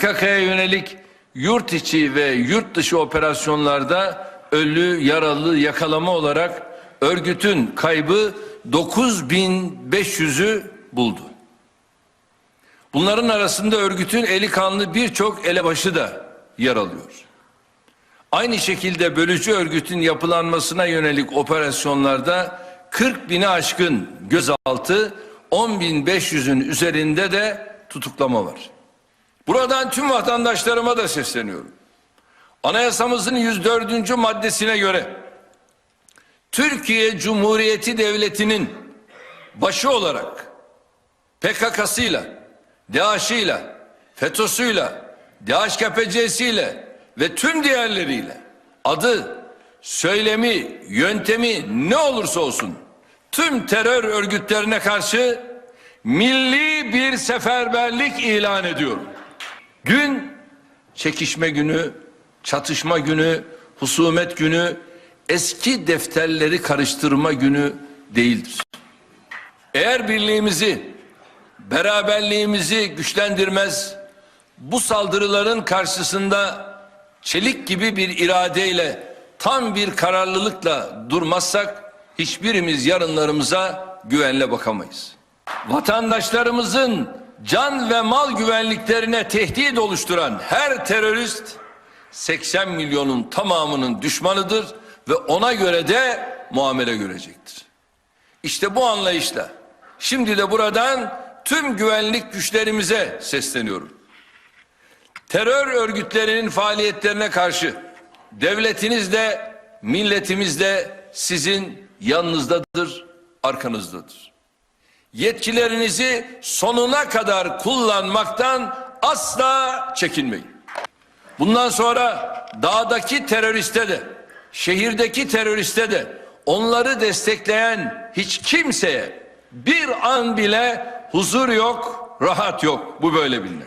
PKK'ya yönelik yurt içi ve yurt dışı operasyonlarda ölü, yaralı, yakalama olarak örgütün kaybı 9500'ü buldu. Bunların arasında örgütün eli kanlı birçok elebaşı da yer alıyor. Aynı şekilde bölücü örgütün yapılanmasına yönelik operasyonlarda 40 bini aşkın gözaltı, 10.500'ün üzerinde de tutuklama var. Buradan tüm vatandaşlarıma da sesleniyorum. Anayasamızın 104. maddesine göre Türkiye Cumhuriyeti Devleti'nin başı olarak PKK'sıyla, DAEŞ'ıyla, FETÖ'süyle, DHKPC'siyle ve tüm diğerleriyle adı, söylemi, yöntemi ne olursa olsun tüm terör örgütlerine karşı milli bir seferberlik ilan ediyorum. Gün çekişme günü, çatışma günü, husumet günü, eski defterleri karıştırma günü değildir. Eğer birliğimizi, beraberliğimizi güçlendirmez, bu saldırıların karşısında çelik gibi bir iradeyle, tam bir kararlılıkla durmazsak hiçbirimiz yarınlarımıza güvenle bakamayız. Vatandaşlarımızın can ve mal güvenliklerine tehdit oluşturan her terörist 80 milyonun tamamının düşmanıdır ve ona göre de muamele görecektir. İşte bu anlayışla şimdi de buradan tüm güvenlik güçlerimize sesleniyorum. Terör örgütlerinin faaliyetlerine karşı devletiniz de milletimiz de sizin yanınızdadır, arkanızdadır. Yetkilerinizi sonuna kadar kullanmaktan asla çekinmeyin. Bundan sonra dağdaki teröriste de, şehirdeki teröriste de onları destekleyen hiç kimseye bir an bile huzur yok, rahat yok. Bu böyle bilinir.